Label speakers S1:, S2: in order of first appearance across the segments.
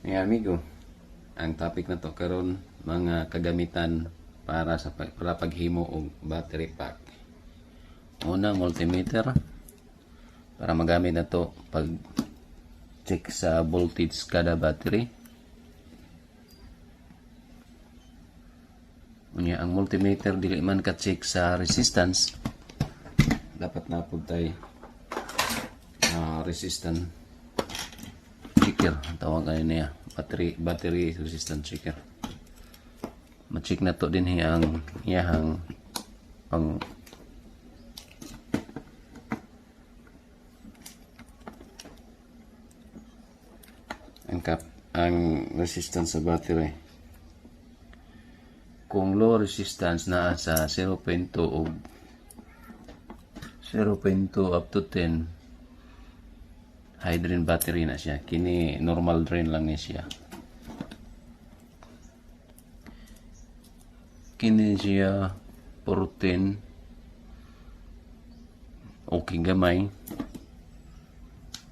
S1: Mga amigo, ang topic na to karon mga kagamitan para sa para paghimo og battery pack. Una, multimeter para magamit na to pag check sa voltage kada battery. Unya ang multimeter dili man ka check sa resistance. Dapat na pud tay ah, resistance checker ang tawag kayo niya battery battery resistant checker ma-check na to din ang iyahang pang ang kap ang resistance sa battery. Kung low resistance na sa 0.2 o 0.2 up to 10 drain battery na siya. Kini normal drain lang ni siya. Kini siya 14 okay gamay.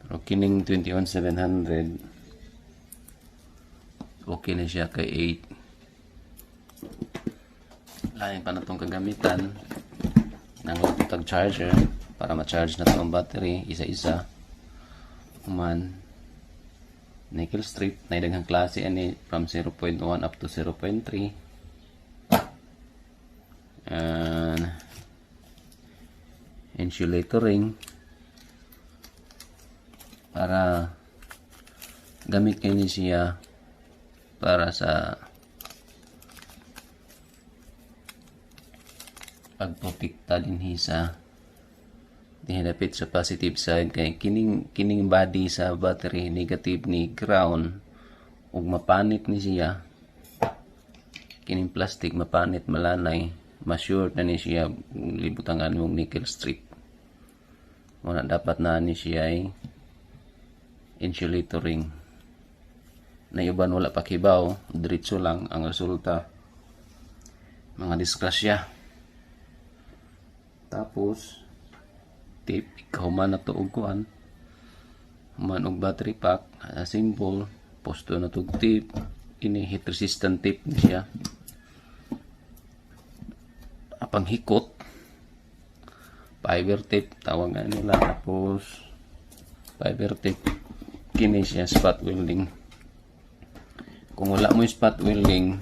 S1: Pero kining 21700 okay na siya kay 8 lain pa na itong kagamitan ng laptop charger para ma-charge na itong battery isa-isa man nickel strip na daghang klase ani from 0.1 up to 0.3 and insulator ring para gamit kayo siya para sa pagprotekta din sa dinapit sa positive side kay kining kining body sa battery negative ni ground. Ug mapanit ni siya. Kining plastic mapanit malanay. Ma-sure na ni siya. Libutangan mong nickel strip. Wala dapat na ni siya ay insulator na iban wala pa kibaw. Diretso lang ang resulta. Mga disgrasya. Tapos tape ikaw man na to kuan. Man og battery pack a symbol posto na to tape ini heat resistant tape ni siya. Apang hikot. Fiber tape tawag nga nila tapos fiber tape kini siya spot welding. Kung wala mo yung spot welding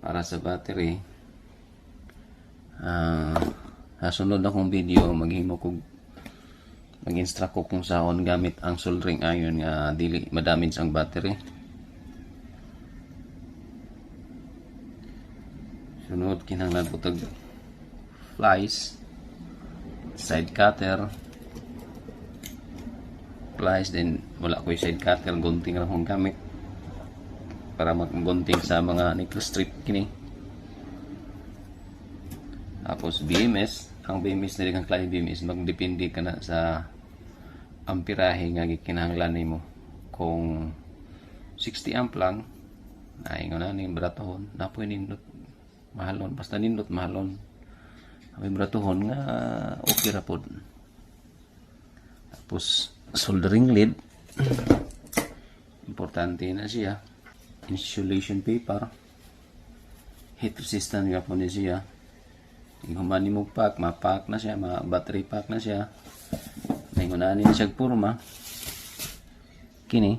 S1: para sa battery ah sa sunod akong video maghimo kog mag-instruct ko kung saan gamit ang soldering iron nga dili madamage ang battery. Sunod kinahanglan po tag flies side cutter. Flies then wala ko yung side cutter gunting lang akong gamit. Para maggunting sa mga nickel strip kini tapos BMS, ang BMS na kang klase BMS, magdepende ka na sa amperahe nga gikinahanglan nimo. Kung 60 amp lang, ay nga na ning bratohon, napoy nindot mahalon, basta nindot mahalon. May bratohon nga okay ra pod. Tapos soldering lead, importante na siya. Insulation paper, heat resistant nga po ni siya humani mo pack, ma-pack na siya, ma-battery pack na siya. Naingunahan niya siya purma. Kini.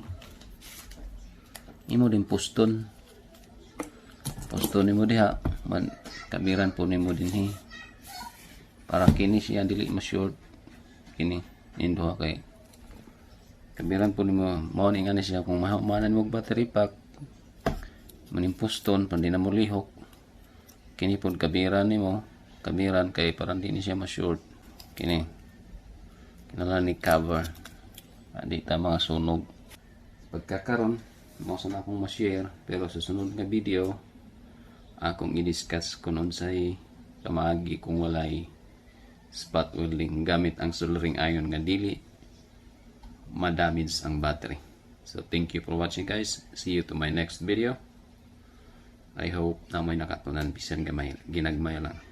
S1: Imo din puston. Puston ni mo diha. Man, kabiran po ni mo din hi. Para kini siya dili ma-short. Kini. Indo kay. Kabiran po ni mo. Mao ni nga ni siya kung mahumanan mo battery pack. Maning puston, pandi na mo lihok. Kini po kabiran ni mo kabiran kay parang di ni siya ma-short. Kini. Kinala ni cover di ta mga sunog. Pagkakaron mo sa akong ma-share pero sa sunod nga video akong i-discuss kung unsay kamagi kung walay spot welding gamit ang soldering iron nga dili madamage ang battery. So thank you for watching guys. See you to my next video. I hope na may nakatunan bisan gamay ginagmay lang